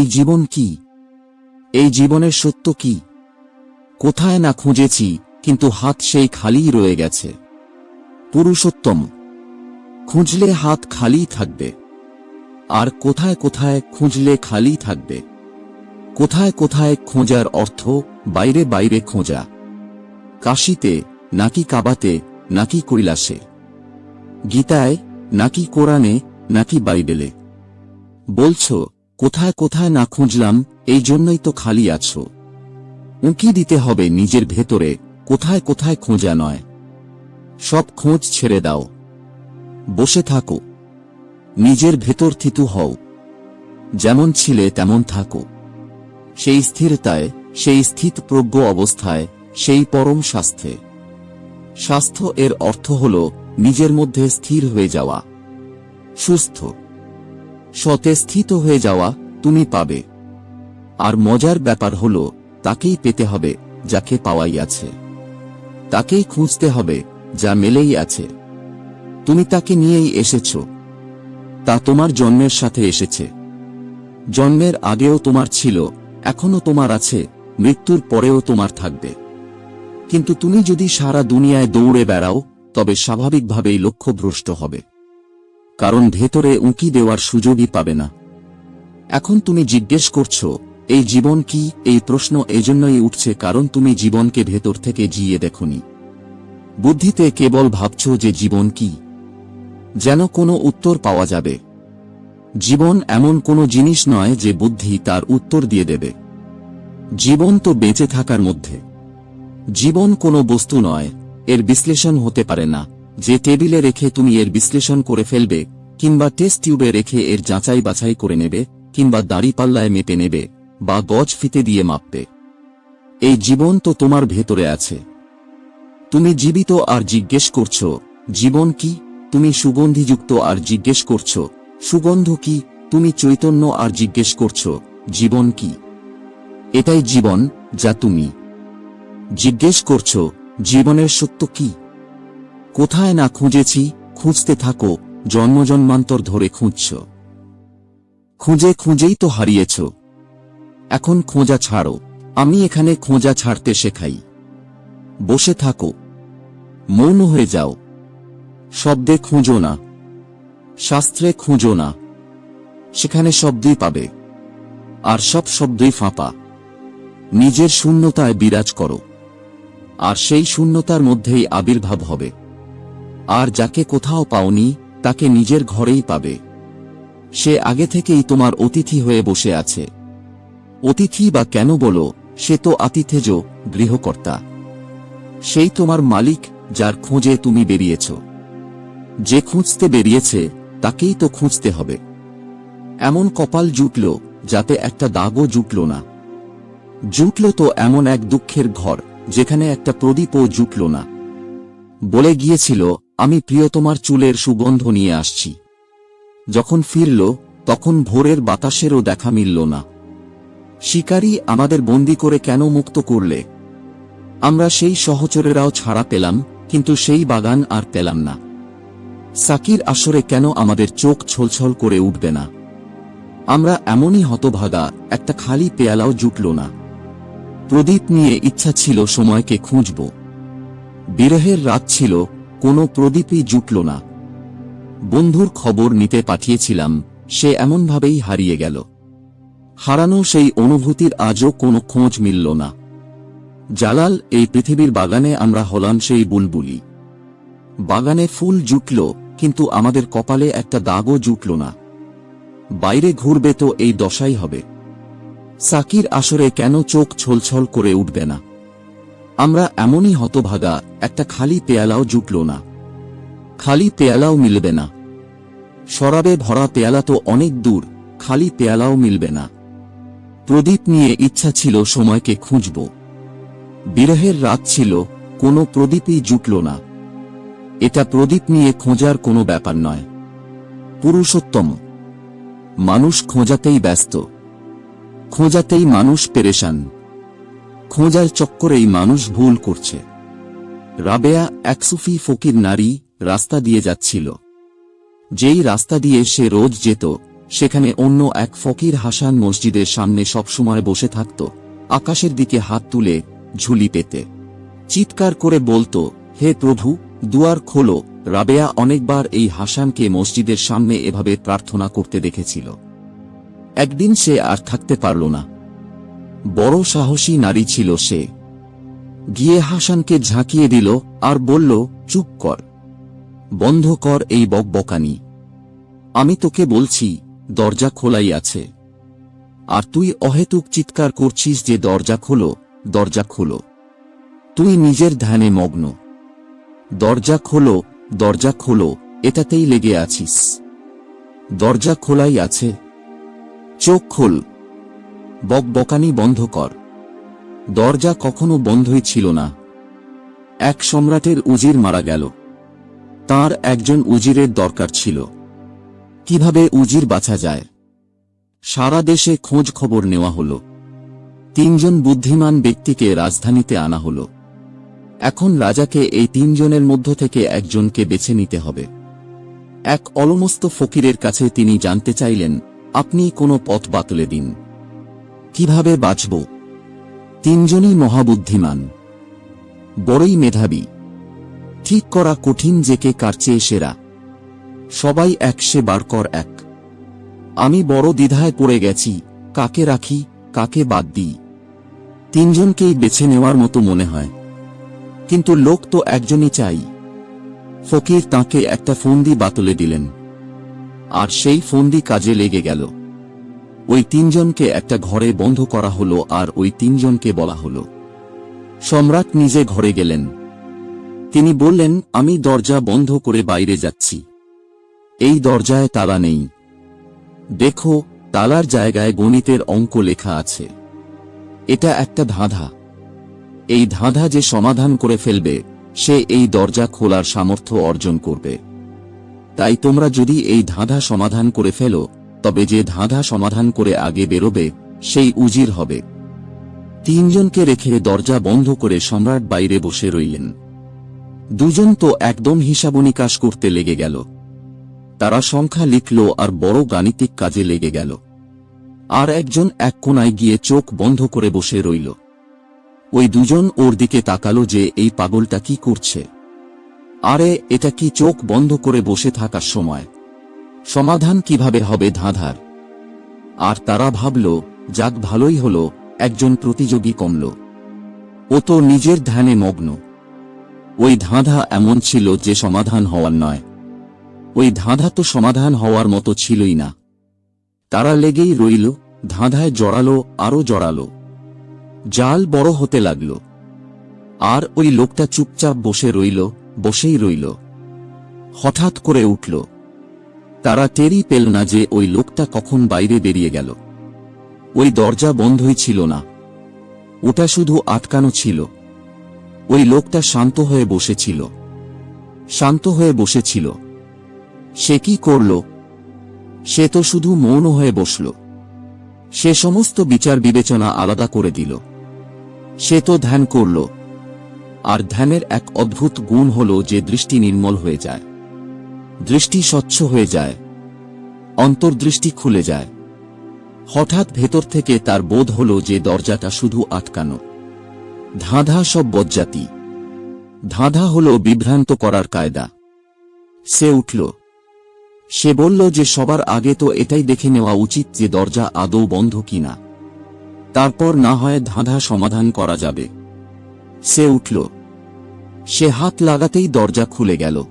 এই জীবন কি? এই জীবনের সত্য কি? কোথায় না খুঁজেছি, কিন্তু হাত সেই খালিই রয়ে গেছে। পুরুষোত্তম, খুঁজলে হাত খালি থাকবে। আর কোথায় কোথায় খুঁজলে খালি থাকবে? কোথায় কোথায় খোঁজার অর্থ বাইরে বাইরে খোঁজা। কাশিতে নাকি কাবাতে নাকি কৈলাসে। গীতায় নাকি কোরআনে নাকি বাইবেলে। বলছো কোথায় কোথায় না খুঁজলাম, এই জন্যই তো খালি আছো। উঁকি দিতে হবে নিজের ভেতরে, কোথায় কোথায় খোঁজা নয়। সব খোঁজ ছেড়ে দাও। বসে থাকো। নিজের ভেতর থিতু হও। যেমন ছিলে তেমন থাকো। সেই স্থিরতায়, সেই স্থিতপ্রজ্ঞ অবস্থায়, সেই পরম স্বাস্থ্যে। স্বাস্থ্য এর অর্থ হল নিজের মধ্যে স্থির হয়ে যাওয়া। সুস্থ। সতে স্থিত হয়ে যাওয়া তুমি পাবে। আর মজার ব্যাপার হল, তাকেই পেতে হবে যাকে পাওয়াই আছে। তাকেই খুঁজতে হবে যা মেলেই আছে। তুমি তাকে নিয়েই এসেছ। তা তোমার জন্মের সাথে এসেছে। জন্মের আগেও তোমার ছিল এখনও তোমার আছে, মৃত্যুর পরেও তোমার থাকবে। কিন্তু তুমি যদি সারা দুনিয়ায় দৌড়ে বেড়াও, তবে স্বাভাবিকভাবেই লক্ষ্যভ্রষ্ট হবে। কারণ ভেতরে উঁকি দেওয়ার সুযোগই পাবে না। এখন তুমি জিজ্ঞেস করছ, এই জীবন কি? এই প্রশ্ন এজন্যই উঠছে কারণ তুমি জীবনকে ভেতর থেকে জিয়ে দেখনি। বুদ্ধিতে কেবল ভাবছ যে জীবন কি, যেন কোনো উত্তর পাওয়া যাবে। জীবন এমন কোনো জিনিস নয় যে বুদ্ধি তার উত্তর দিয়ে দেবে। জীবন তো বেঁচে থাকার মধ্যে। জীবন কোনো বস্তু নয়, এর বিশ্লেষণ হতে পারে না। যে টেবিলে রেখে তুমি এর বিশ্লেষণ করে ফেলবে, কিংবা টেস্ট টিউবে রেখে এর যাচাই বাছাই করে নেবে, কিংবা দাড়িপাল্লায় মেপে নেবে, বা গজ ফিতে দিয়ে মাপবে। এই জীবন তো তোমার ভেতরে আছে। তুমি জীবিত আর জিজ্ঞেস করছ, জীবন কি? তুমি সুগন্ধিযুক্ত আর জিজ্ঞেস করছ, সুগন্ধ কি? তুমি চৈতন্য আর জিজ্ঞেস করছ, জীবন কি? এটাই জীবন, যা তুমি। জিজ্ঞেস করছ, জীবনের সত্য কি? কোথায় না খুঁজেছি, খুঁজতে থাকো জন্মজন্মান্তর ধরে খুঁজছ। খুঁজে খুঁজেই তো হারিয়েছ। এখন খোঁজা ছাড়ো, আমি এখানে খোঁজা ছাড়তে শেখাই। বসে থাকো। মৌন হয়ে যাও। শব্দে খুঁজো না। শাস্ত্রে খুঁজো না। সেখানে শব্দই পাবে। আর সব শব্দই ফাঁপা। নিজের শূন্যতায় বিরাজ করো। আর সেই শূন্যতার মধ্যেই আবির্ভাব হবে। আর যাকে কোথাও পাওনি, তাকে নিজের ঘরেই পাবে। সে আগে থেকেই তোমার অতিথি হয়ে বসে আছে। অতিথি বা কেন বলো, সে তো আতিথেজ গৃহকর্তা। সেই তোমার মালিক, যার খোঁজে তুমি বেরিয়েছ। যে খুঁজতে বেরিয়েছে, তাকেই তো খুঁজতে হবে। এমন কপাল জুটল, যাতে একটা দাগও জুটল না। জুটল তো এমন এক দুঃখের ঘর, যেখানে একটা প্রদীপও জুটল না। বলে গিয়েছিল আমি প্রিয়তমার চুলের সুগন্ধ নিয়ে আসছি। যখন ফিরল, তখন ভোরের বাতাসেরও দেখা মিলল না। শিকারী আমাদের বন্দি করে কেন মুক্ত করলে? আমরা সেই সহচরেরাও ছাড়া পেলাম, কিন্তু সেই বাগান আর পেলাম না। সাকির আসরে কেন আমাদের চোখ ছলছল করে উঠবে না? আমরা এমনই হতভাগা, একটা খালি পেয়ালাও জুটল না। প্রদীপ নিয়ে ইচ্ছা ছিল সময়কে খুঁজব। বিরহের রাত ছিল কোনো প্রদীপই জুটল না। বন্ধুর খবর নিতে পাঠিয়েছিলাম, সে এমনভাবেই হারিয়ে গেল। হারানো সেই অনুভূতির আজও কোনো খোঁজ মিলল না। জালাল, এই পৃথিবীর বাগানে আমরা হলাম সেই বুলবুলি। বাগানে ফুল জুটল, কিন্তু আমাদের কপালে একটা দাগও জুটল না। বাইরে ঘুরবে তো এই দশাই হবে। সাকির আসরে কেন চোখ ছলছল করে উঠবে না? আমরা এমনই হতভাগা, একটা খালি পেয়ালাও জুটল না। খালি পেয়ালাও মিলবে না। শরাবে ভরা পেয়ালা তো অনেক দূর, খালি পেয়ালাও মিলবে না। প্রদীপ নিয়ে ইচ্ছা ছিল সময়কে খুঁজব। বিরহের রাত ছিল, কোনো প্রদীপই জুটল না। এটা প্রদীপ নিয়ে খোঁজার কোনো ব্যাপার নয়। পুরুষোত্তম, মানুষ খোঁজাতেই ব্যস্ত। খোঁজাতেই মানুষ পেরেশান। খোঁজার চক্করেই মানুষ ভুল করছে। রাবেয়া এক সুফি ফকির নারী রাস্তা দিয়ে যাচ্ছিল। যেই রাস্তা দিয়ে সে রোজ যেত, সেখানে অন্য এক ফকির হাসান মসজিদের সামনে সবসময় বসে থাকত, আকাশের দিকে হাত তুলে ঝুলি পেতে। চিৎকার করে বলতো, হে প্রভু, দুয়ার খোলো। রাবেয়া অনেকবার এই হাসানকে মসজিদের সামনে এভাবে প্রার্থনা করতে দেখেছিল। একদিন সে আর থাকতে পারল না। বড় সাহসী নারী ছিল সে। গিয়ে হাসানকে ঝাঁকিয়ে দিল আর বলল, চুপ কর। বন্ধ কর এই বকবকানি। আমি তোকে বলছি, দরজা খোলাই আছে। আর তুই অহেতুক চিৎকার করছিস যে দরজা খোলো দরজা খোলো। তুই নিজের ধ্যানে মগ্ন। দরজা খোলো দরজা খোলো, এটাতেই লেগে আছিস। দরজা খোলাই আছে। চোখ খোল। বকবকানি বন্ধ কর। দরজা কখনো বন্ধই ছিল না। এক সম্রাটের উজির মারা গেল। তার একজন উজিরের দরকার ছিল। কীভাবে উজির বাছা যায়? সারা দেশে খোঁজ খবর নেওয়া হল। তিনজন বুদ্ধিমান ব্যক্তিকে রাজধানীতে আনা হল। এখন রাজাকে এই তিনজনের মধ্য থেকে একজনকে বেছে নিতে হবে। এক অলমস্ত ফকিরের কাছে তিনি জানতে চাইলেন, আপনি কোনো পথ বাতলে দিন। কীভাবে বাঁচব? তিনজনই মহাবুদ্ধিমান। বড়ই মেধাবী। ঠিক করা কঠিন যে কে কার চেয়ে সেরা। সবাই এক সে বার কর এক। আমি বড় দ্বিধায় পড়ে গেছি, কাকে রাখি, কাকে বাদ দিই। তিনজনকেই বেছে নেওয়ার মতো মনে হয়। কিন্তু লোক তো একজনই চাই। ফকির তাকে একটা ফন্দি বাতলে দিলেন। আর সেই ফন্দি কাজে লেগে গেল। ওই তিনজনকে একটা ঘরে বন্ধ করা হলো আর ওই তিনজনকে বলা হলো। সম্রাট নিজে ঘরে গেলেন। তিনি বললেন, আমি দরজা বন্ধ করে বাইরে যাচ্ছি। এই দরজায় তালা নেই। দেখো, তালার জায়গায় গণিতের অঙ্ক লেখা আছে। এটা একটা ধাঁধা। এই ধাঁধা যে সমাধান করে ফেলবে, সে এই দরজা খোলার সামর্থ্য অর্জন করবে। তাই তোমরা যদি এই ধাঁধা সমাধান করে ফেলো তবে যে ধাঁধা সমাধান করে আগে বেরোবে, সেই উজির হবে। তিনজনকে রেখে দরজা বন্ধ করে সম্রাট বাইরে বসে রইলেন। দুজন তো একদম হিসাবনিকাশ করতে লেগে গেল। তারা সংখ্যা লিখল আর বড় গাণিতিক কাজে লেগে গেল। আর একজন এক কোনায় গিয়ে চোখ বন্ধ করে বসে রইল। ওই দুজন ওর দিকে তাকালো যে, এই পাগলটা কি করছে? আরে, এটা কি চোখ বন্ধ করে বসে থাকার সময়? সমাধান কীভাবে হবে ধাঁধার? আর তারা ভাবল, যাক ভালোই হল, একজন প্রতিযোগী কমল। ও তো নিজের ধ্যানে মগ্ন। ওই ধাঁধা এমন ছিল যে সমাধান হওয়ার নয়। ওই ধাঁধা তো সমাধান হওয়ার মতো ছিলই না। তারা লেগেই রইল, ধাঁধায় জড়ালো, আরও জড়ালো। জাল বড় হতে লাগল। আর ওই লোকটা চুপচাপ বসে রইল, বসেই রইল। হঠাৎ করে উঠল। তারা টেরই পেল না যে ওই লোকটা কখন বাইরে বেরিয়ে গেল। ওই দরজা বন্ধই ছিল না। ওটা শুধু আটকানো ছিল। ওই লোকটা শান্ত হয়ে বসেছিল। শান্ত হয়ে বসেছিল। সে কি করল? সে তো শুধু মৌন হয়ে বসল। সে সমস্ত বিচার বিবেচনা আলাদা করে দিল। সে তো ধ্যান করল। আর ধ্যানের এক অদ্ভুত গুণ হল যে দৃষ্টি নির্মল হয়ে যায়। দৃষ্টি স্বচ্ছ হয়ে যায়। অন্তর্দৃষ্টি খুলে যায়। হঠাৎ ভেতর থেকে তার বোধ হল যে দরজাটা শুধু আটকানো। ধাঁধা সব বজ্জাতি। ধাঁধা হল বিভ্রান্ত করার কায়দা। সে উঠল। সে বলল যে সবার আগে তো এটাই দেখে নেওয়া উচিত যে দরজা আদৌ বন্ধ কিনা। তারপর না হয় ধাঁধা সমাধান করা যাবে। সে উঠল। সে হাত লাগাতেই দরজা খুলে গেল।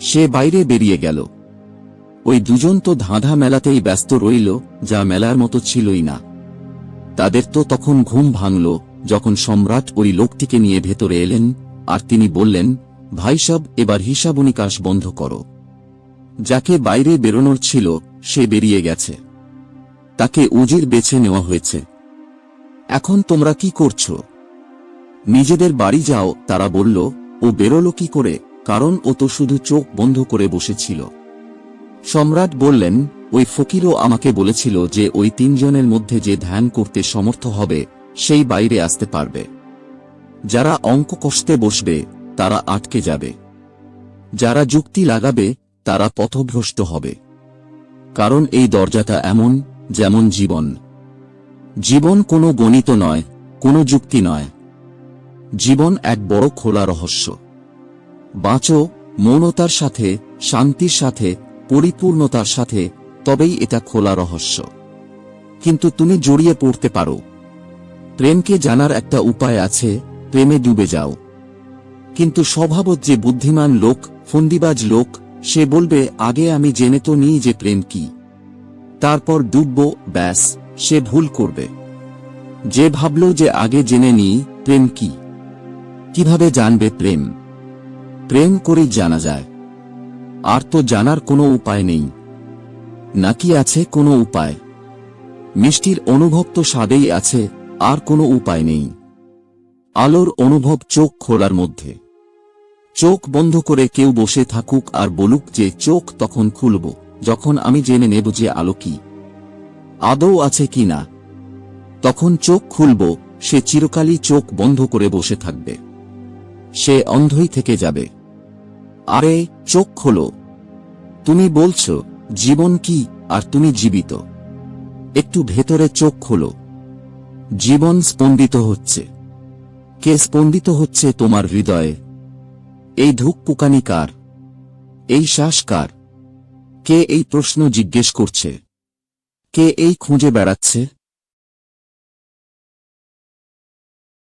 সে বাইরে বেরিয়ে গেল। ওই দুজন তো ধাঁধা মেলাতেই ব্যস্ত রইল, যা মেলার মতো ছিলই না। তাদের তো তখন ঘুম ভাঙল, যখন সম্রাট ওই লোকটিকে নিয়ে ভেতরে এলেন, আর তিনি বললেন, ভাই সব, এবার হিসাবনিকাশ বন্ধ করো। যাকে বাইরে বেরোনোর ছিল, সে বেরিয়ে গেছে। তাকে উজির বেছে নেওয়া হয়েছে। এখন তোমরা কি করছ? নিজেদের বাড়ি যাও, তারা বলল, ও বেরোলো কি করে? কারণ ও তো শুধু চোখ বন্ধ করে বসেছিল। সম্রাট বললেন, ওই ফকিরও আমাকে বলেছিল যে ওই তিনজনের মধ্যে যে ধ্যান করতে সমর্থ হবে, সেই বাইরে আসতে পারবে। যারা অঙ্ক কষতে বসবে, তারা আটকে যাবে। যারা যুক্তি লাগাবে, তারা পথভ্রষ্ট হবে। কারণ এই দরজাটা এমন, যেমন জীবন। জীবন কোনো গণিত নয়, কোনো যুক্তি নয়। জীবন এক বড় খোলা রহস্য। বাঁচো, মৌনতার সাথে, শান্তির সাথে, পরিপূর্ণতার সাথে, তবেই এটা খোলা রহস্য। কিন্তু তুমি জড়িয়ে পড়তে পারো। প্রেমকে জানার একটা উপায় আছে, প্রেমে ডুবে যাও। কিন্তু স্বভাবত যে বুদ্ধিমান লোক, ফন্দিবাজ লোক, সে বলবে, আগে আমি জেনে তো নিই যে প্রেম কি। তারপর ডুবব, ব্যাস, সে ভুল করবে। যে ভাবল যে আগে জেনে নিই, প্রেম কি। কীভাবে জানবে প্রেম? প্রেম করেই জানা যায়। আর তো জানার কোনো উপায় নেই। নাকি আছে কোনো উপায়? মিষ্টির অনুভব তো স্বাদেই আছে, আর কোনো উপায় নেই। আলোর অনুভব চোখ খোলার মধ্যে। চোখ বন্ধ করে কেউ বসে থাকুক আর বলুক যে চোখ তখন খুলব, যখন আমি জেনে নেব যে আলো কি। আদৌ আছে কি না? তখন চোখ খুলব, সে চিরকালই চোখ বন্ধ করে বসে থাকবে। সে অন্ধই থেকে যাবে। আরে, চোখ খোলো। তুমি বলছো, জীবন কি, আর তুমি জীবিত। একটু ভেতরে চোখ খোলো। জীবন স্পন্দিত হচ্ছে। কে স্পন্দিত হচ্ছে তোমার হৃদয়ে? এই ধূপ পুকানি কার? এই শ্বাস কার? কে এই প্রশ্ন জিজ্ঞেস করছে? কে এই খুঁজে বেড়াচ্ছে?